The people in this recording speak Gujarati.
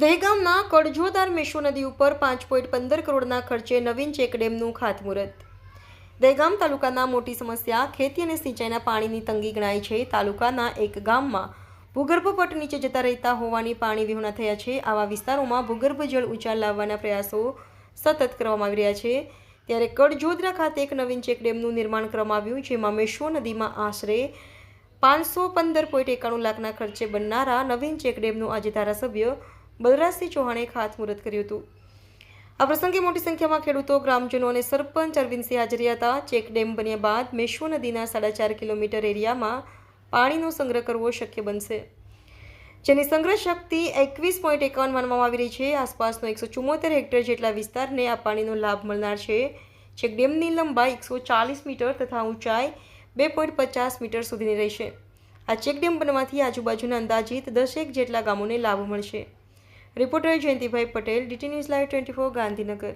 દહેગામના કડજોદાર મેશો નદી ઉપર પાંચ પોઈન્ટ પંદર કરોડના ખર્ચે નવીન ચેકડેમનું ખાતમુહૂર્ત. દહેગામ તાલુકાના મોટી સમસ્યા, ખેતી અને સિંચાઈના પાણીની તંગી ગણાય છે. તાલુકાના એક ગામમાં ભૂગર્ભ પટ નીચે જતા રહેતા હોવાની પાણી વિહોણા થયા છે. આવા વિસ્તારોમાં ભૂગર્ભ જળ ઊંચા લાવવાના પ્રયાસો સતત કરવામાં આવી રહ્યા છે. ત્યારે કડજોદરા ખાતે એક નવીન ચેકડેમનું નિર્માણ કરવામાં આવ્યું, જેમાં મેશો નદીમાં આશરે પાંચસો પંદર પોઈન્ટ એકાણું લાખના ખર્ચે બનનારા નવીન ચેકડેમનું આજે ધારાસભ્ય બલરાજસિંહ ચૌહાણે ખાતમુહૂર્ત કર્યું હતું. આ પ્રસંગે મોટી સંખ્યામાં ખેડૂતો, ગ્રામજનો અને સરપંચ અરવિંદસિંહ હાજરી હતા. ચેકડેમ બન્યા બાદ મેશ્વો નદીના સાડા ચાર કિલોમીટર એરિયામાં પાણીનો સંગ્રહ કરવો શક્ય બનશે. જેની સંગ્રહ શક્તિ એકવીસ પોઈન્ટ એકાવન માનવામાં આવી રહી છે. આસપાસનો એકસો ચુમ્મોતેર હેક્ટર જેટલા વિસ્તારને આ પાણીનો લાભ મળનાર છે. ચેકડેમની લંબાઈ એકસો ચાલીસ મીટર તથા ઊંચાઈ બે પોઈન્ટ પચાસ મીટર સુધીની રહેશે. આ ચેકડેમ બનવાથી આજુબાજુના અંદાજિત દસેક જેટલા ગામોને લાભ મળશે. Reporter Jayantibhai Patel DT news live twenty four Gandhinagar.